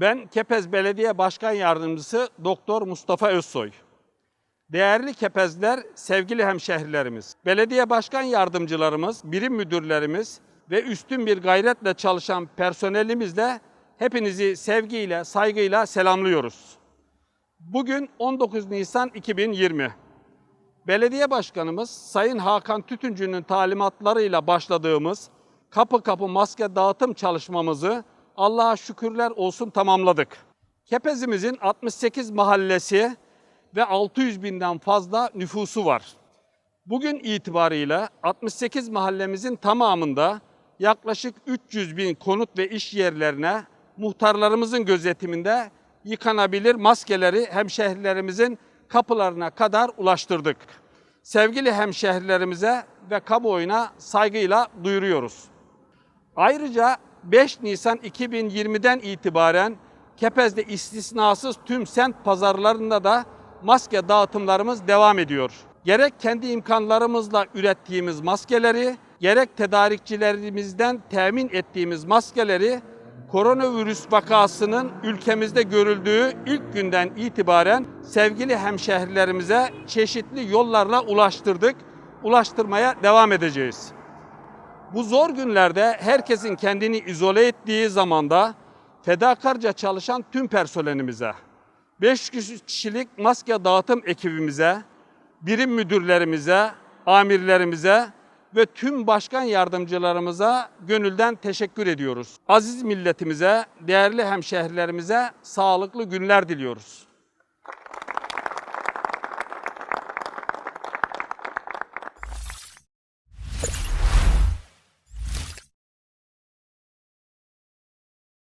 Ben Kepez Belediye Başkan Yardımcısı Doktor Mustafa Özsoy. Değerli Kepezler, sevgili hemşehrilerimiz, belediye başkan yardımcılarımız, birim müdürlerimiz ve üstün bir gayretle çalışan personelimizle hepinizi sevgiyle, saygıyla selamlıyoruz. Bugün 19 Nisan 2020. Belediye Başkanımız Sayın Hakan Tütüncü'nün talimatlarıyla başladığımız kapı kapı maske dağıtım çalışmamızı Allah'a şükürler olsun tamamladık. Kepezimizin 68 mahallesi ve 600 binden fazla nüfusu var. Bugün itibariyle 68 mahallemizin tamamında yaklaşık 300 bin konut ve iş yerlerine muhtarlarımızın gözetiminde yıkanabilir maskeleri hemşehrilerimizin kapılarına kadar ulaştırdık. Sevgili hemşehrilerimize ve kamuoyuna saygıyla duyuruyoruz. Ayrıca 5 Nisan 2020'den itibaren Kepez'de istisnasız tüm semt pazarlarında da maske dağıtımlarımız devam ediyor. Gerek kendi imkanlarımızla ürettiğimiz maskeleri, gerek tedarikçilerimizden temin ettiğimiz maskeleri koronavirüs vakasının ülkemizde görüldüğü ilk günden itibaren sevgili hemşehrilerimize çeşitli yollarla ulaştırdık, ulaştırmaya devam edeceğiz. Bu zor günlerde herkesin kendini izole ettiği zamanda fedakarca çalışan tüm personelimize, 5 kişilik maske dağıtım ekibimize, birim müdürlerimize, amirlerimize ve tüm başkan yardımcılarımıza gönülden teşekkür ediyoruz. Aziz milletimize, değerli hemşehrilerimize sağlıklı günler diliyoruz.